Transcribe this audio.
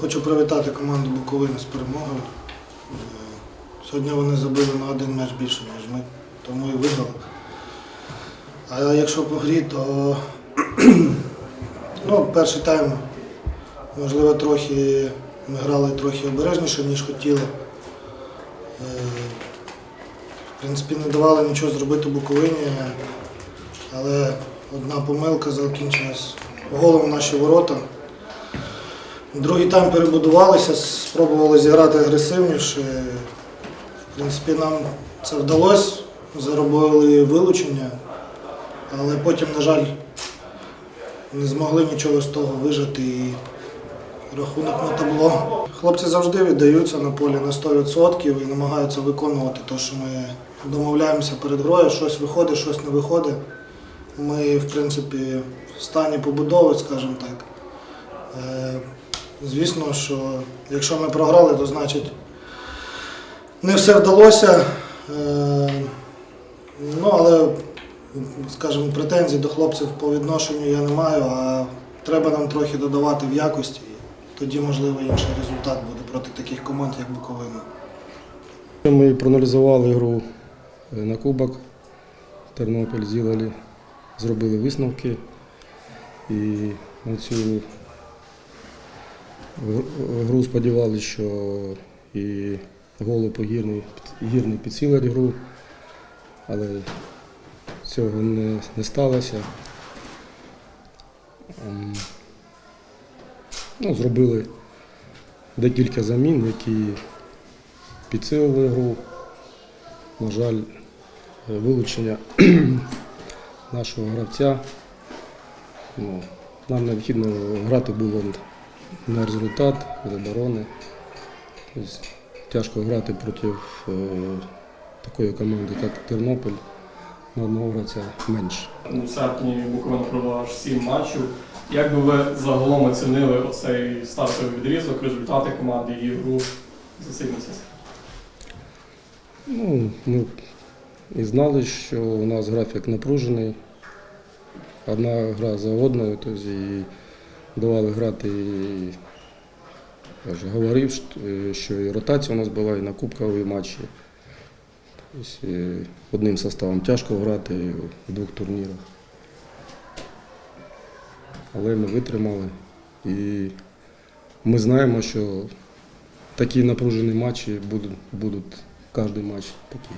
Хочу привітати команду Буковини з перемогою. Е, Сьогодні вони забили на один м'яч більше, ніж ми, тому і виграли. А якщо по грі, то ну, перший тайм, можливо, трохи ми грали трохи обережніше, ніж хотіли. Е, В принципі, не давали нічого зробити Буковині, але одна помилка закінчилась голом в наші ворота. Другий тайм перебудувалися, спробували зіграти агресивніше. В принципі, нам це вдалося, заробили вилучення, але потім, на жаль, не змогли нічого з того вижити і рахунок на табло. Хлопці завжди віддаються на полі на 100% і намагаються виконувати те, що ми домовляємося перед грою, щось виходить, щось не виходить. Ми, в принципі, в стані побудови, скажімо так. Звісно, що якщо ми програли, то значить не все вдалося. Е, Ну, але, скажімо, претензій до хлопців по відношенню я не маю, а треба нам трохи додавати в якості. Тоді, можливо, інший результат буде проти таких команд, як Буковина. Ми проаналізували гру е, на Кубок. Тернопіль зробили висновки. І на цю гр- гру сподівалися, що і голуб гірний, гірний підсилить гру, але цього не, не сталося. Ем, Ну, зробили декілька замін, які підсилили гру. На жаль, е, вилучення нашого гравця. Ну, нам необхідно грати було на результат з оборони. Тобто, тяжко грати проти е, такої команди, як Тернопіль, на одного гравця менше. У серпні Буковина провела аж сім матчів. Як би ви загалом оцінили оцей стартовий відрізок, результати команди і гру за цей місяць? Ну, ми і знали, що у нас графік напружений. Одна гра за одною, тобто і давали грати. І, я вже говорив, що- що і ротація у нас була, і на кубкові матчі. Тобто, одним составом тяжко грати в двох турнірах. Але ми витримали. І ми знаємо, що такі напружені матчі будуть, будуть кожен матч такий.